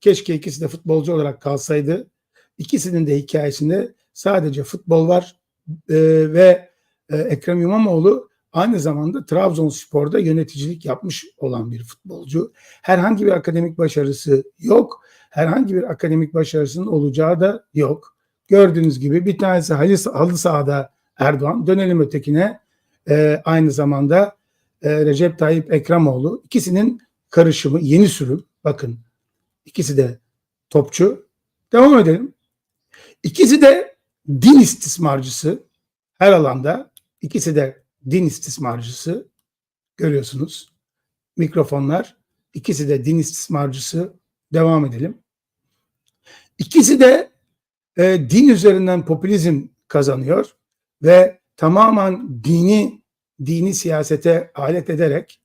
Keşke ikisi de futbolcu olarak kalsaydı. İkisinin de hikayesinde sadece futbol var Ee, ve e, Ekrem İmamoğlu aynı zamanda Trabzonspor'da yöneticilik yapmış olan bir futbolcu. Herhangi bir akademik başarısı yok. Herhangi bir akademik başarısının olacağı da yok. Gördüğünüz gibi bir tanesi halı, sahada Erdoğan. Dönelim ötekine. Ee, aynı zamanda e, Recep Tayyip Ekremoğlu. İkisinin karışımı, yeni sürüm. Bakın ikisi de topçu. Devam edelim. İkisi de din istismarcısı her alanda. İkisi de din istismarcısı. Görüyorsunuz. Mikrofonlar. İkisi de din istismarcısı. Devam edelim. İkisi de e, din üzerinden popülizm kazanıyor ve tamamen dini dini siyasete alet ederek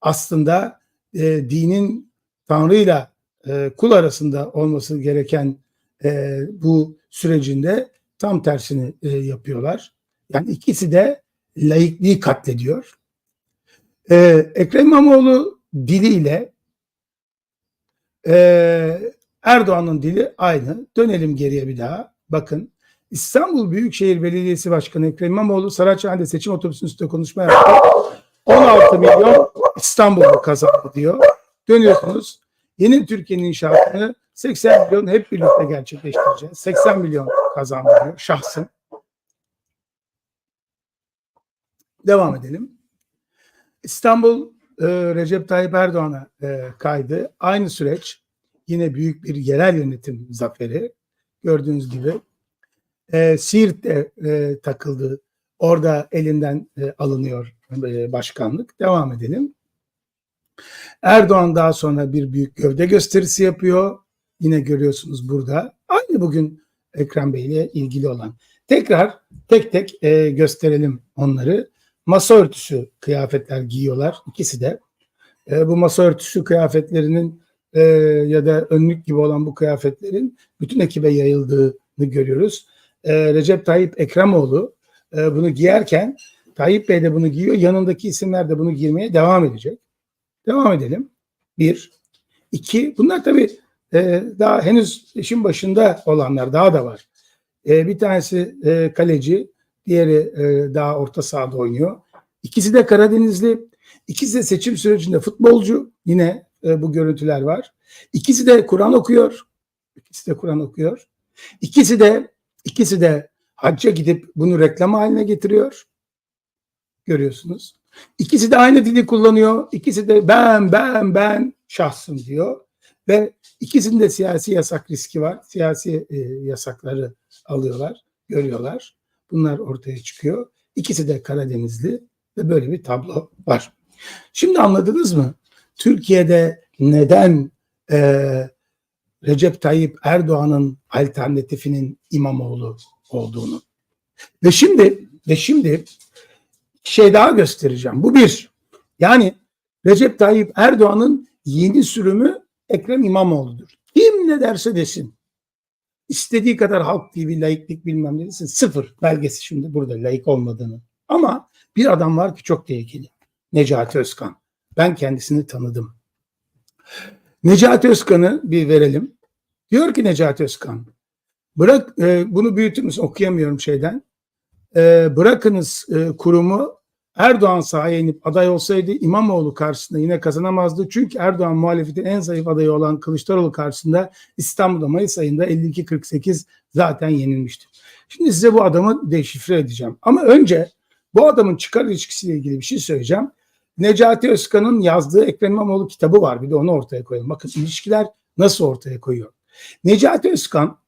aslında e, dinin Tanrı'yla e, kul arasında olması gereken e, bu sürecinde tam tersini e, yapıyorlar. Yani ikisi de laikliği katlediyor. E, Ekrem İmamoğlu diliyle e, Erdoğan'ın dili aynı. Dönelim geriye bir daha. Bakın İstanbul Büyükşehir Belediyesi Başkanı Ekrem İmamoğlu Saraçhane'de seçim otobüsünün üstünde konuşma yaptı. 16 milyon İstanbul'da kazandı diyor. Dönüyorsunuz. Yeni Türkiye'nin inşaatını 80 milyon hep birlikte gerçekleştireceğiz. 80 milyon kazandı diyor şahsın. Devam edelim. İstanbul e, Recep Tayyip Erdoğan'a e, kaydı. Aynı süreç yine büyük bir yerel yönetim zaferi. Gördüğünüz gibi e, Siirt'te e, takıldı. Orada elinden e, alınıyor e, başkanlık. Devam edelim. Erdoğan daha sonra bir büyük gövde gösterisi yapıyor. Yine görüyorsunuz burada. Aynı bugün Ekrem Bey ile ilgili olan. Tekrar tek tek e, gösterelim onları. Masa örtüsü kıyafetler giyiyorlar. İkisi de. E, bu masa örtüsü kıyafetlerinin e, ya da önlük gibi olan bu kıyafetlerin bütün ekibe yayıldığını görüyoruz. E, Recep Tayyip Ekremoğlu e, bunu giyerken Tayyip Bey de bunu giyiyor. Yanındaki isimler de bunu giymeye devam edecek. Devam edelim. Bir. iki. Bunlar tabii e, daha henüz işin başında olanlar daha da var. E, bir tanesi e, kaleci, diğeri e, daha orta sahada oynuyor. İkisi de Karadenizli. İkisi de seçim sürecinde futbolcu. Yine e, bu görüntüler var. İkisi de Kur'an okuyor. İkisi de Kur'an okuyor. İkisi de ikisi de hacca gidip bunu reklam haline getiriyor. Görüyorsunuz. İkisi de aynı dili kullanıyor. İkisi de ben ben ben şahsım diyor. Ve ikisinin de siyasi yasak riski var. Siyasi e, yasakları alıyorlar, görüyorlar. Bunlar ortaya çıkıyor. İkisi de Karadenizli ve böyle bir tablo var. Şimdi anladınız mı? Türkiye'de neden e, Recep Tayyip Erdoğan'ın alternatifinin İmamoğlu olduğunu. Ve şimdi ve şimdi şey daha göstereceğim. Bu bir. Yani Recep Tayyip Erdoğan'ın yeni sürümü Ekrem İmamoğlu'dur. Kim ne derse desin. İstediği kadar Halk TV, laiklik bilmem ne desin. Sıfır belgesi şimdi burada laik olmadığını. Ama bir adam var ki çok tehlikeli. Necati Özkan. Ben kendisini tanıdım. Necati Özkan'ı bir verelim. Diyor ki Necati Özkan, bırak e, bunu büyütür müsün? Okuyamıyorum şeyden. E, bırakınız e, kurumu Erdoğan sahaya inip aday olsaydı İmamoğlu karşısında yine kazanamazdı. Çünkü Erdoğan muhalefetin en zayıf adayı olan Kılıçdaroğlu karşısında İstanbul'da Mayıs ayında 52-48 zaten yenilmişti. Şimdi size bu adamı deşifre edeceğim. Ama önce bu adamın çıkar ilişkisiyle ilgili bir şey söyleyeceğim. Necati Özkan'ın yazdığı Ekrem İmamoğlu kitabı var. Bir de onu ortaya koyalım. Bakın ilişkiler nasıl ortaya koyuyor. Necati Özkan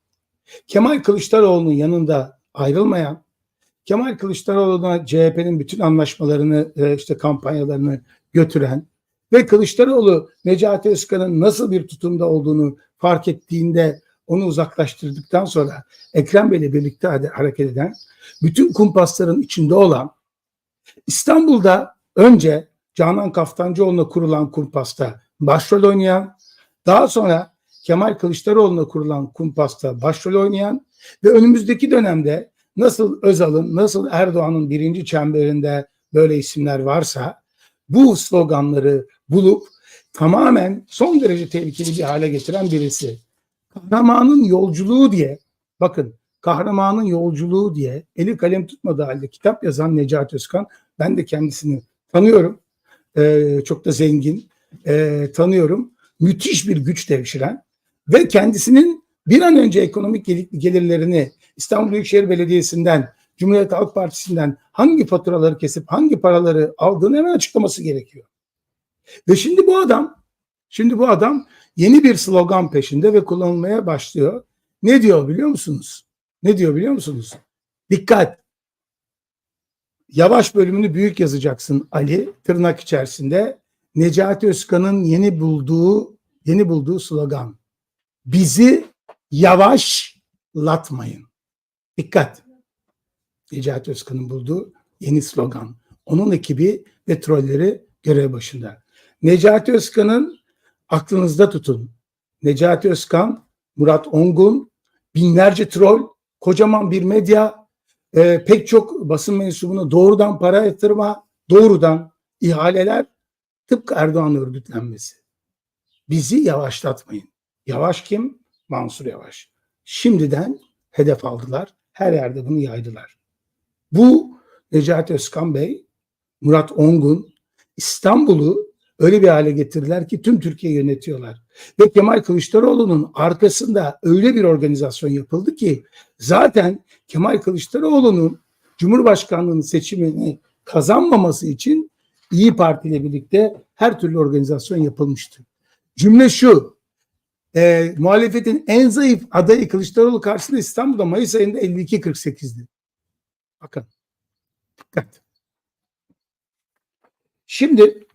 Kemal Kılıçdaroğlu'nun yanında ayrılmayan, Kemal Kılıçdaroğlu'na CHP'nin bütün anlaşmalarını, e, işte kampanyalarını götüren ve Kılıçdaroğlu Necati Özkan'ın nasıl bir tutumda olduğunu fark ettiğinde onu uzaklaştırdıktan sonra Ekrem Bey'le birlikte hareket eden, bütün kumpasların içinde olan İstanbul'da önce Canan Kaftancıoğlu'na kurulan kumpasta başrol oynayan, daha sonra Kemal Kılıçdaroğlu'na kurulan kumpasta başrol oynayan ve önümüzdeki dönemde nasıl Özal'ın, nasıl Erdoğan'ın birinci çemberinde böyle isimler varsa bu sloganları bulup tamamen son derece tehlikeli bir hale getiren birisi. Kahramanın yolculuğu diye bakın kahramanın yolculuğu diye eli kalem tutmadığı halde kitap yazan Necati Özkan ben de kendisini tanıyorum. Ee, çok da zengin Ee, tanıyorum. Müthiş bir güç devşiren ve kendisinin bir an önce ekonomik gel- gelirlerini İstanbul Büyükşehir Belediyesi'nden, Cumhuriyet Halk Partisi'nden hangi faturaları kesip hangi paraları aldığını hemen açıklaması gerekiyor. Ve şimdi bu adam, şimdi bu adam yeni bir slogan peşinde ve kullanılmaya başlıyor. Ne diyor biliyor musunuz? Ne diyor biliyor musunuz? Dikkat! Yavaş bölümünü büyük yazacaksın Ali tırnak içerisinde. Necati Özkan'ın yeni bulduğu yeni bulduğu slogan. Bizi yavaşlatmayın. Dikkat. Necati Özkan'ın bulduğu yeni slogan. Onun ekibi ve trolleri görev başında. Necati Özkan'ın aklınızda tutun. Necati Özkan, Murat Ongun, binlerce troll, kocaman bir medya, e, pek çok basın mensubuna doğrudan para yatırma, doğrudan ihaleler tıpkı Erdoğan örgütlenmesi. Bizi yavaşlatmayın. Yavaş kim? Mansur Yavaş. Şimdiden hedef aldılar. Her yerde bunu yaydılar. Bu Necati Özkan Bey, Murat Ongun İstanbul'u öyle bir hale getirdiler ki tüm Türkiye yönetiyorlar. Ve Kemal Kılıçdaroğlu'nun arkasında öyle bir organizasyon yapıldı ki zaten Kemal Kılıçdaroğlu'nun Cumhurbaşkanlığının seçimini kazanmaması için İyi Parti ile birlikte her türlü organizasyon yapılmıştı. Cümle şu, e, muhalefetin en zayıf adayı Kılıçdaroğlu karşısında İstanbul'da Mayıs ayında 52-48'di. Bakın, dikkat. Şimdi